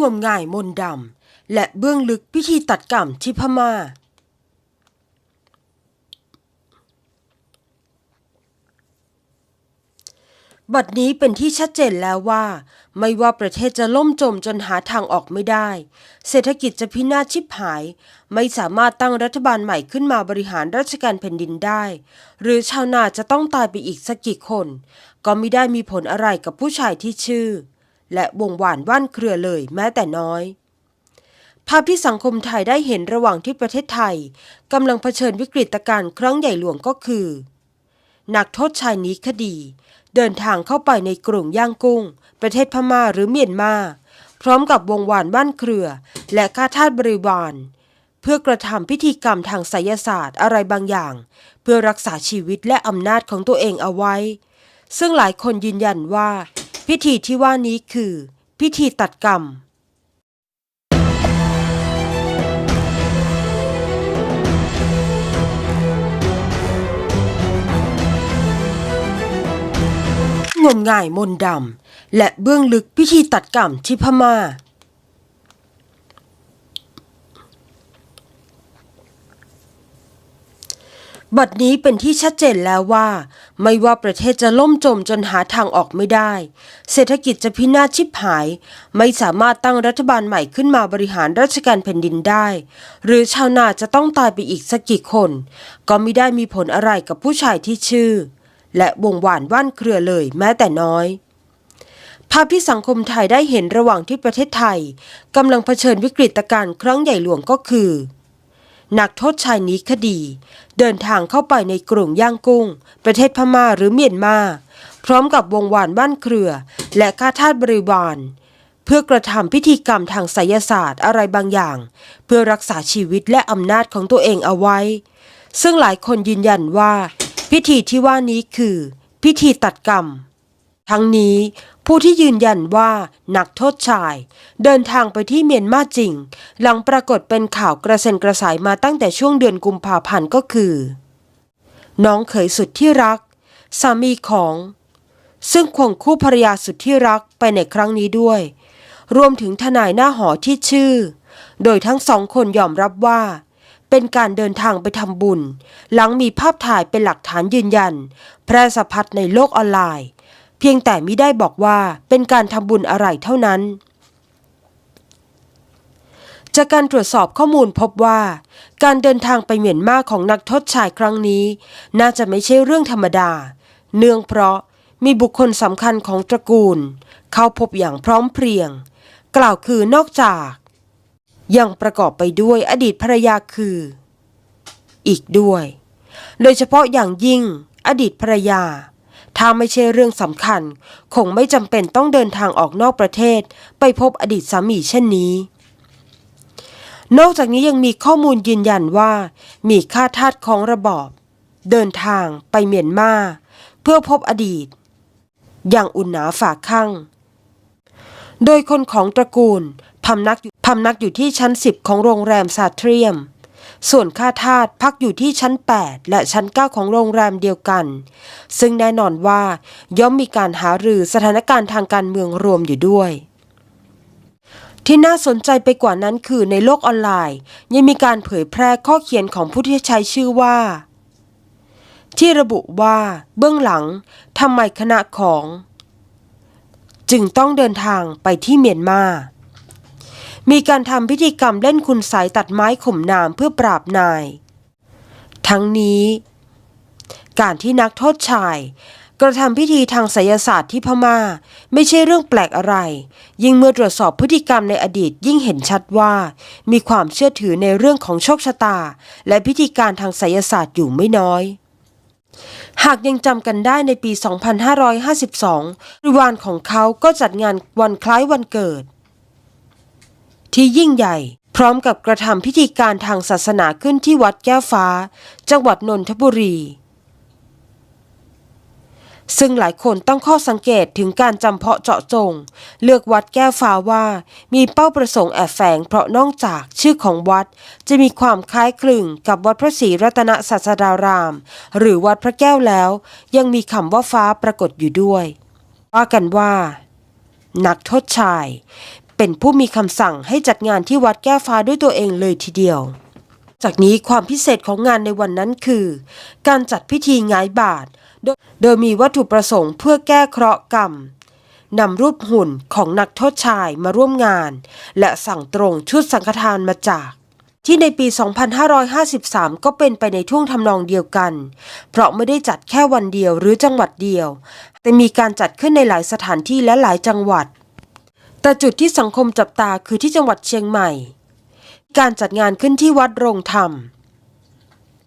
งมงายมนดำและเบื้องลึกพิธีตัดกรรมที่พม่า บัดนี้เป็นที่ชัดเจนแล้วว่า ไม่ว่าประเทศจะล่มจมจนหาทางออกไม่ได้ เศรษฐกิจจะพินาศชิบหาย ไม่สามารถตั้งรัฐบาลใหม่ขึ้นมาบริหารราชการแผ่นดินได้ หรือชาวนาจะต้องตายไปอีกสักกี่คน ก็ไม่ได้มีผลอะไรกับผู้ชายที่ชื่อ และวงหวานว่านเครือเลยแม้แต่น้อย ภาพที่สังคมไทยได้เห็นระหว่างที่ประเทศไทยกำลังเผชิญวิกฤตการณ์ครั้งใหญ่หลวงก็คือ นักโทษชายนี้คดี เดินทางเข้าไปในกรุงย่างกุ้ง ประเทศพม่าหรือเมียนมาพร้อมกับวงวานบ้านเครือ และข้าทาสบริวารเพื่อกระทำพิธีกรรมทางไสยศาสตร์อะไรบางอย่าง เพื่อรักษาชีวิตและอำนาจของตัวเองเอาไว้ ซึ่งหลายคนยืนยันว่า พิธีที่ว่านี้คือ พิธีตัดกรรม งมงายมนต์ดำ และเบื้องลึกพิธีตัดกรรมที่พม่า บัดนี้เป็นที่ชัดเจนแล้วว่า ไม่ว่าประเทศจะล่มจมจนหาทางออกไม่ได้ เศรษฐกิจจะพินาศชิบหาย ไม่สามารถตั้งรัฐบาลใหม่ขึ้นมาบริหารราชการแผ่นดินได้ หรือชาวนาจะต้องตายไปอีกสักกี่คน ก็ไม่ได้มีผลอะไรกับผู้ชายที่ชื่อ และวงหวานว่านเครือเลยแม้แต่น้อยภาพที่สังคมไทยได้เห็นระหว่างที่ประเทศไทยกำลังเผชิญวิกฤตการณ์ครั้งใหญ่หลวงก็คือ นักโทษชายนี้คดี เดินทางเข้าไปในกรุงย่างกุ้ง ประเทศพม่าหรือเมียนมา พร้อมกับวงวานบ้านเครือ และข้าทาสบริวารเพื่อกระทำพิธีกรรมทางไสยศาสตร์อะไรบางอย่าง เพื่อรักษาชีวิตและอำนาจของตัวเองเอาไว้ ซึ่งหลายคนยืนยันว่า พิธีที่ว่านี้คือ พิธีตัดกรรม ทั้งนี้ ผู้ที่ยืนยันว่านักโทษชาย เดินทางไปที่เมียนมาจริง หลังปรากฏเป็นข่าวกระเซ็นกระสายมาตั้งแต่ช่วงเดือนกุมภาพันธ์ก็คือ น้องเขยสุดที่รัก สามีของ ซึ่งควงคู่ภรรยาสุดที่รักไปในครั้งนี้ด้วย รวมถึงทนายหน้าหอที่ชื่อ โดยทั้งสองคนยอมรับว่าเป็นการเดินทางไปทำบุญ หลังมีภาพถ่ายเป็นหลักฐานยืนยัน แพร่สะพัดในโลกออนไลน์ เพียงแต่มิได้บอกว่าเป็นการทำบุญอะไรเท่านั้น จากการตรวจสอบข้อมูลพบว่า การเดินทางไปเมียนมาของนักโทษชายครั้งนี้ น่าจะไม่ใช่เรื่องธรรมดา เนื่องเพราะมีบุคคลสำคัญของตระกูล เข้าพบอย่างพร้อมเพรียง กล่าวคือนอกจาก ยังประกอบไปด้วยอดีตภรรยาคือ อีกด้วย โดยเฉพาะอย่างยิ่งอดีตภรรยา ถ้าไม่ใช่เรื่องสำคัญ คงไม่จำเป็นต้องเดินทางออกนอกประเทศ ไปพบอดีตสามีเช่นนี้ นอกจากนี้ยังมีข้อมูลยืนยันว่า มีข้าทาสของระบอบ เดินทางไปเมียนมาเพื่อพบอดีต อย่างอุ่นหนาฝากข้างโดยคนของตระกูลพำนักอยู่พำนักอยู่ที่ชั้น10ของโรงแรมซาเทรียม ส่วนข้าทาสพักอยู่ที่ชั้น 8 และชั้น 9 ของโรงแรมเดียวกัน ซึ่งแน่นอนว่าย่อมมีการหารือสถานการณ์ทางการเมืองรวมอยู่ด้วยที่น่าสนใจไปกว่านั้นคือในโลกออนไลน์ ยังมีการเผยแพร่ข้อเขียนของผู้ที่ใช้ชื่อว่า ที่ระบุว่าเบื้องหลังทำไมคณะของ จึงต้องเดินทางไปที่เมียนมา มีการทำพิธีกรรมเล่นคุณสายตัดไม้ข่มนามเพื่อปราบนาย ทั้งนี้ การที่นักโทษชาย กระทำพิธีทางไสยศาสตร์ที่พม่า ไม่ใช่เรื่องแปลกอะไร ยิ่งเมื่อตรวจสอบพฤติกรรมในอดีตยิ่งเห็นชัดว่า มีความเชื่อถือในเรื่องของโชคชะตา และพิธีการทางไสยศาสตร์อยู่ไม่น้อยหากยังจำกันได้ในปี 2552ริวานของเขาก็จัดงานวันคล้ายวันเกิด ที่ยิ่งใหญ่ พร้อมกับกระทำพิธีการทางศาสนาขึ้นที่วัดแก้วฟ้า จังหวัดนนทบุรี ซึ่งหลายคนตั้งข้อสังเกตถึงการจำเพาะเจาะจง เลือกวัดแก้วฟ้าว่า มีเป้าประสงค์แอบแฝงเพราะนอกจากชื่อของวัดจะมีความคล้ายคลึงกับวัดพระศรีรัตนศาสดาราม หรือวัดพระแก้วแล้ว ยังมีคำว่าฟ้าปรากฏอยู่ด้วยว่ากันว่านักโทษชาย เป็นผู้มีคำสั่งให้จัดงานที่วัดแก้ฟ้าด้วยตัวเองเลยทีเดียว จากนี้ความพิเศษของงานในวันนั้นคือ การจัดพิธีหงายบาทโดโดยมีวัตถุประสงค์เพื่อแก้เคราะห์กรรมนำรูปหุ่นของนักโทษชายมาร่วมงาน และสั่งตรงชุดสังฆทานมาจาก ที่ในปี 2553 ก็เป็นไปในท่วงทำนองเดียวกัน เพราะไม่ได้จัดแค่วันเดียวหรือจังหวัดเดียว แต่มีการจัดขึ้นในหลายสถานที่และหลายจังหวัด แต่จุดที่สังคมจับตาคือที่จังหวัดเชียงใหม่ การจัดงานขึ้นที่วัดโรงธรรม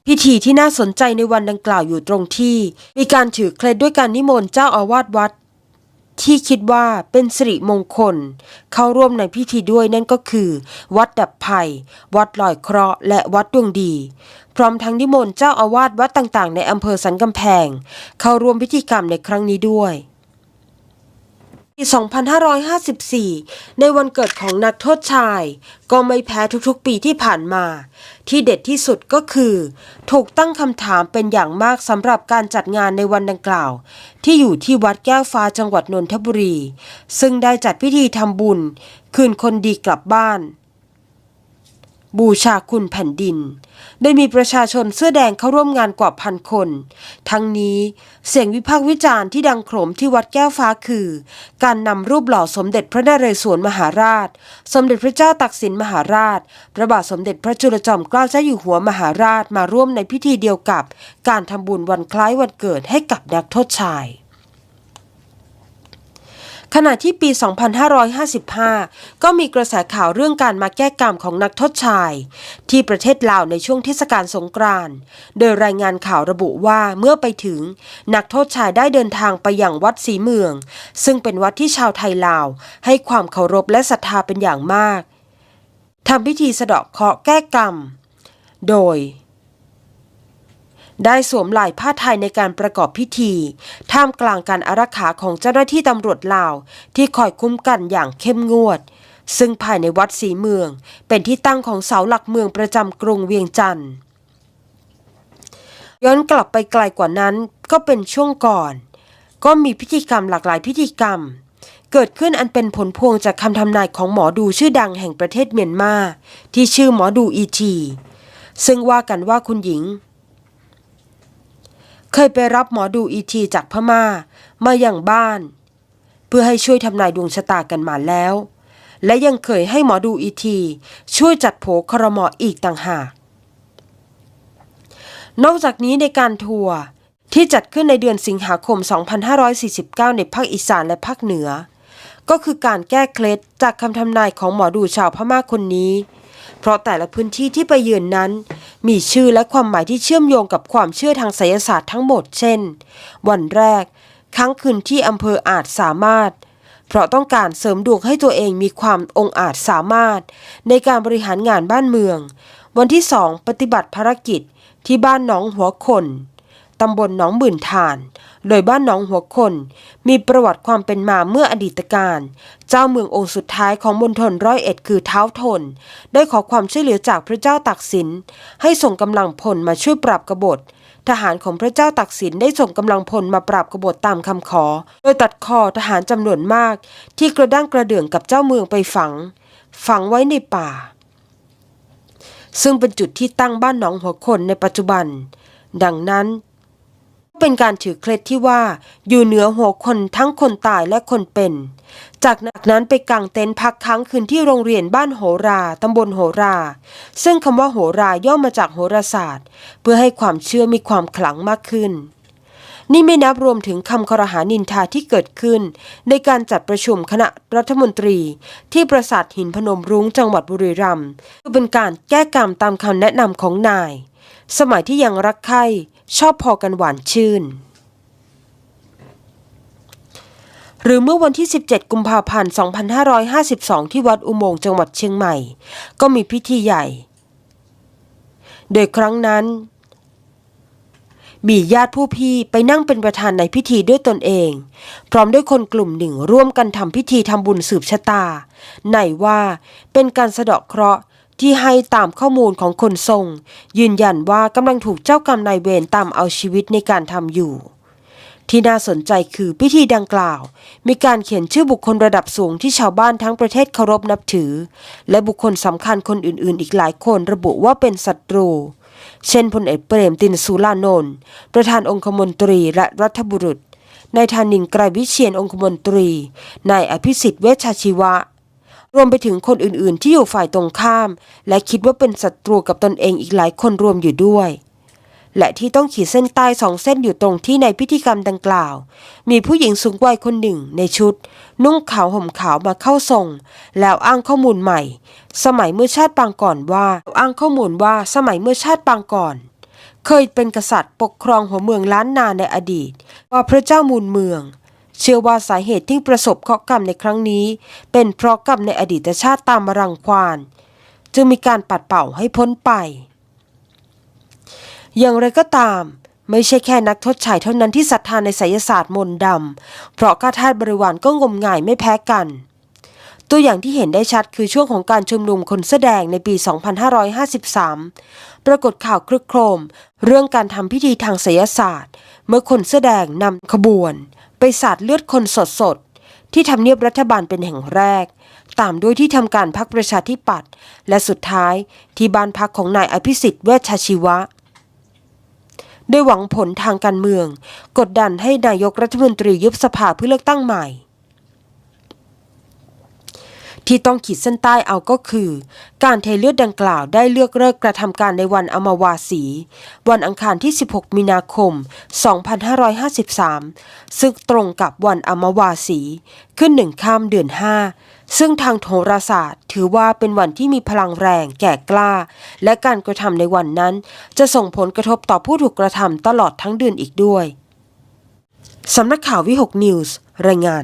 พิธีที่น่าสนใจในวันดังกล่าวอยู่ตรงที่ มีการถือเคล็ดด้วยการนิมนต์เจ้าอาวาสวัด ที่คิดว่าเป็นสิริมงคล เข้าร่วมในพิธีด้วยนั่นก็คือ วัดดับภัย วัดลอยเคราะห์และวัดดวงดี พร้อมทั้งนิมนต์เจ้าอาวาสวัดต่างๆ ในอำเภอสันกำแพง เข้าร่วมพิธีกรรมในครั้งนี้ด้วย ปี 2554 ในวันเกิดของนักโทษชาย ก็ไม่แพ้ทุกๆปีที่ผ่านมา ที่เด็ดที่สุดก็คือ ถูกตั้งคำถามเป็นอย่างมากสำหรับการจัดงานในวันดังกล่าว ที่อยู่ที่วัดแก้วฟ้าจังหวัดนนทบุรี ซึ่งได้จัดพิธีทำบุญ คืนคนดีกลับบ้าน บูชาคุณแผ่นดิน โดยมีประชาชนเสื้อแดงเข้าร่วมงานกว่าพันคน ทั้งนี้เสียงวิพากษ์วิจารณ์ที่ดังโขมที่วัดแก้วฟ้าคือ การนำรูปหล่อสมเด็จพระนเรศวรมหาราช สมเด็จพระเจ้าตักสินมหาราช พระบาทสมเด็จพระจุลจอมเกล้าเจ้าอยู่หัวมหาราชมาร่วมในพิธีเดียวกับ การทำบุญวันคล้ายวันเกิดให้กับนักโทษชาย ขณะที่ปี 2555 ก็มีกระแสข่าวเรื่องการมาแก้กรรมของนักโทษชาย ที่ประเทศลาวในช่วงเทศกาลสงกรานต์ โดยรายงานข่าวระบุว่าเมื่อไปถึง นักโทษชายได้เดินทางไปยังวัดศรีเมือง ซึ่งเป็นวัดที่ชาวไทยลาว ให้ความเคารพและศรัทธาเป็นอย่างมากทำพิธีสะเดาะเคราะห์แก้กรรม โดย ได้สวมลายผ้าไทยในการประกอบพิธี ท่ามกลางการอารักขาของเจ้าหน้าที่ตำรวจลาว ที่คอยคุ้มกันอย่างเข้มงวด ซึ่งภายในวัดศรีเมือง เป็นที่ตั้งของเสาหลักเมืองประจำกรุงเวียงจันทร์ย้อนกลับไปไกลกว่านั้นก็เป็นช่วงก่อน ก็มีพิธีกรรมหลากหลายพิธีกรรม เกิดขึ้นอันเป็นผลพวงจากคำทำนายของหมอดูชื่อดังแห่งประเทศเมียนมา ที่ชื่อหมอดูอีทีซึ่งว่ากันว่าคุณหญิง เคยไปรับหมอดูอีทีจากพม่า มาอย่างบ้าน เพื่อให้ช่วยทำนายดวงชะตากันมาแล้ว และยังเคยให้หมอดูอีที ช่วยจัดโผครมออีกต่างหาก นอกจากนี้ในการทัวร์ที่จัดขึ้นในเดือนสิงหาคม 2549 ในภาคอีสานและภาคเหนือ ก็คือการแก้เคล็ดจากคำทำนายของหมอดูชาวพม่าคนนี้ เพราะแต่ละพื้นที่ที่ไปเยือนนั้น มีชื่อและความหมายที่เชื่อมโยงกับความเชื่อทางไสยศาสตร์ทั้งหมดเช่น วันแรกครั้งคืนที่อำเภออาจสามารถ เพราะต้องการเสริมดวงให้ตัวเองมีความองอาจสามารถ ในการบริหารงานบ้านเมือง วันที่สองปฏิบัติภารกิจที่บ้านหนองหัวคนตำบลหนองหมื่นทาน โดยบ้านหนองหัวคน มีประวัติความเป็นมาเมื่ออดีตการ เจ้าเมืององค์สุดท้ายของมณฑลร้อยเอ็ดคือเท้าทน ได้ขอความช่วยเหลือจากพระเจ้าตักสิน ให้ส่งกำลังพลมาช่วยปราบกบฏทหารของพระเจ้าตักสินได้ส่งกำลังพลมาปราบกบฏตามคำขอ โดยตัดคอทหารจำนวนมาก ที่กระด้างกระเดื่องกับเจ้าเมืองไปฝัง ฝังไว้ในป่า ซึ่งเป็นจุดที่ตั้งบ้านหนองหัวคนในปัจจุบัน ดังนั้น เป็นการถือเคล็ดที่ว่าอยู่เหนือหัวคนทั้งคนตายและคนเป็น จากนั้นไปกางเต็นท์พักค้างคืนที่โรงเรียนบ้านโหราตำบลโหรา ซึ่งคำว่าโหราย่อมาจากโหราศาสตร์ เพื่อให้ความเชื่อมีความขลังมากขึ้น นี่ไม่นับรวมถึงคำคอรหานินทาที่เกิดขึ้น ในการจัดประชุมคณะรัฐมนตรีที่ปราสาทหินพนมรุ้งจังหวัดบุรีรัมย์คือเป็นการแก้กรรมตามคำแนะนำของนาย สมัยที่ยังรักใคร่ ชอบพอกันหวานชื่น หรือเมื่อวันที่ 17 กุมภาพันธ์ 2552 ที่วัดอุโมงค์จังหวัดเชียงใหม่ ก็มีพิธีใหญ่ โดยครั้งนั้นมีญาติผู้พี่ไปนั่งเป็นประธานในพิธีด้วยตนเอง พร้อมด้วยคนกลุ่มหนึ่งร่วมกันทำพิธีทำบุญสืบชะตาไหนว่าเป็นการสะเดาะเคราะห์ ที่ให้ตามข้อมูลของคนทรงยืนยันว่ากำลังถูกเจ้ากรรมนายเวรตามเอาชีวิตในการทำอยู่ ที่น่าสนใจคือพิธีดังกล่าว มีการเขียนชื่อบุคคลระดับสูงที่ชาวบ้านทั้งประเทศเคารพนับถือ และบุคคลสำคัญคนอื่น ๆ อีกหลายคนระบุว่าเป็นศัตรู เช่นพลเอกเปรมตินสุรานนท์ประธานองคมนตรีและรัฐบุรุษนายธานินทร์ไกรวิเชียนองคมนตรี นายอภิสิทธิ์เวชชาชีวะ รวมไปถึงคนอื่นๆ ที่อยู่ฝ่ายตรงข้าม และคิดว่าเป็นศัตรูกับตนเองอีกหลายคนรวมอยู่ด้วย และที่ต้องขีดเส้นใต้สองเส้นอยู่ตรงที่ในพิธีกรรมดังกล่าว มีผู้หญิงสูงวัยคนหนึ่งในชุด นุ่งขาวห่มขาวมาเข้าทรง แล้วอ้างข้อมูลใหม่ สมัยเมื่อชาติปางก่อนว่าอ้างข้อมูลว่าสมัยเมื่อชาติปางก่อนเคยเป็นกษัตริย์ปกครองหัวเมืองล้านนาในอดีต ว่าพระเจ้ามูลเมือง เชื่อว่าสาเหตุที่ประสบเคราะห์กรรมในครั้งนี้ เป็นเพราะกรรมในอดีตชาติตามมารังควานจึงมีการปัดเป่าให้พ้นไป อย่างไรก็ตาม ไม่ใช่แค่นักโทษชายเท่านั้นที่ศรัทธาในไสยศาสตร์มนต์ดำ เพราะข้าทาสบริวารก็งมงายไม่แพ้กัน ตัวอย่างที่เห็นได้ชัดคือช่วงของการชุมนุมคนเสือแดงในปี 2553 ปรากฏข่าวคลึกโครม เรื่องการทำพิธีทางไสยศาสตร์ เมื่อคนเสือแดงนำขบวน ไปสาดเลือดคนสดๆที่ทำเนียบรัฐบาลเป็นแห่งแรก ตามด้วยที่ทำการพักประชาธิปัตย์และสุดท้ายที่บ้านพักของนายอภิสิทธิ์เวชชาชีวะ โด้หวังผลทางการเมือง กดดันให้นายกรัฐมนตรียุบสภาเพื่อเลือกตั้งใหม่ ที่ต้องขีดเส้นใต้เอาก็คือ การเทเลือดดังกล่าวได้เลือกเลิกกระทำการในวันอมวาสี วันอังคารที่ 16 มีนาคม 2553 ซึ่งตรงกับวันอมวาสี ขึ้นหนึ่งข้ามเดือน 5 ซึ่งทางโหราศาสตร์ ถือว่าเป็นวันที่มีพลังแรงแก่กล้า และการกระทำในวันนั้น จะส่งผลกระทบต่อผู้ถูกกระทำตลอดทั้งเดือนอีกด้วยสำนักข่าววิหกนิวส์รายงาน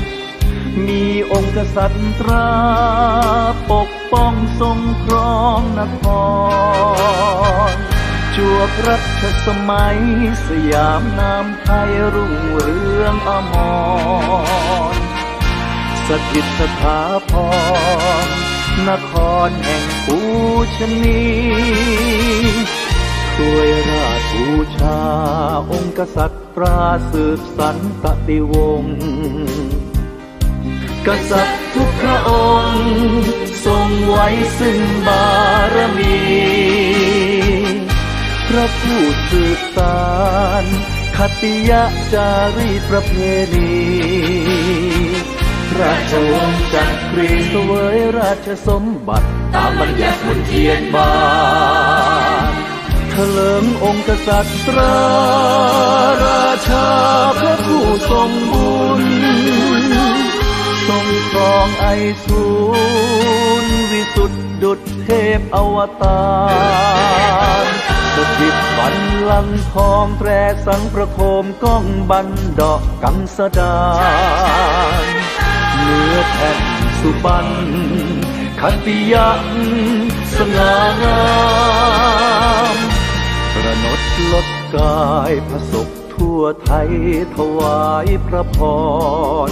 มีองค์กษัตริย์ตราปกป้องทรงครองนครจวบรัชสมัยสยามนามไทยรุ่งเรืองอมรสถิตสถาพรนครแห่งปูชนีด้วยราชบูชาองค์กษัตริย์ตราสืบสันตติวงศ์ กษัตริย์ทุกพระองค์ ทรงไว้ซึ่งบารมี พระผู้สืบสารคติยะจารีประเพณีราชวงศ์จักรีเสวยราชสมบัติ ตามบัญญัติมนเทียนบานเถลิงองค์กษัตริย์ตราราชาพระผู้ทรงบุญ ทรงครองไอสูรวิสุทธิดุจเทพอวตารสถิตบันลังทองแตรสังประโคมก้องบันดอกกังสดานเนื้อแผ่นสุบันคติยักสง่างามประนดลดกายพระศกทั่วไทยถวายพระพร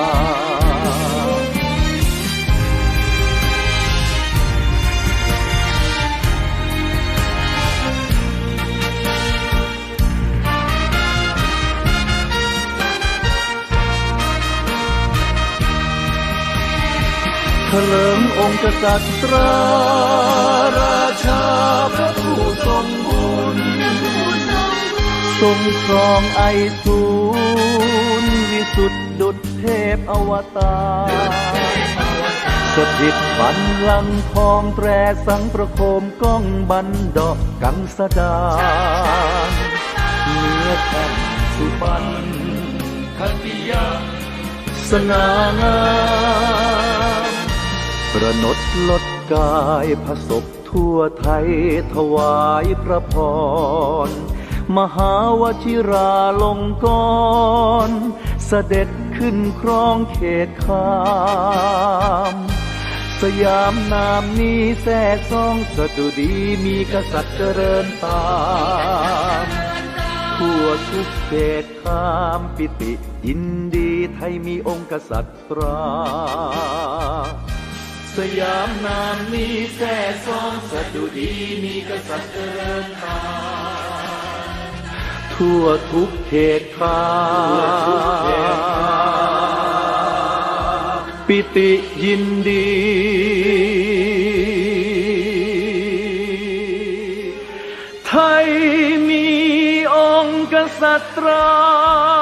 เถลิงองค์กษัตริย์ราราชาพระผู้ทรงบุญทรงครองไอสูรวิสุทธิดุจเทพอวตารสถิตบันลังทองแตรสังประโคมก้องบันดอกกังสดาเนื้อแผ่นสุบรรคติยาสง่างาม ประนดลดกายผสบทั่วไทยถวายพระพร มหาวชิราลงกรณ์เสด็จขึ้นครองเขตขามสยามนามนี้แทรกซองสดุดีมีกษัตริย์เจริญตามทั่วทุกเขตขามปิติยินดีไทยมีองค์กษัตริย์ตรา สยามนามนี้แท้ซองสดุดีมีกษัตริย์เจริญตามทั่วทุกเขตขาปิติยินดี ไทยมีองค์กษัตรา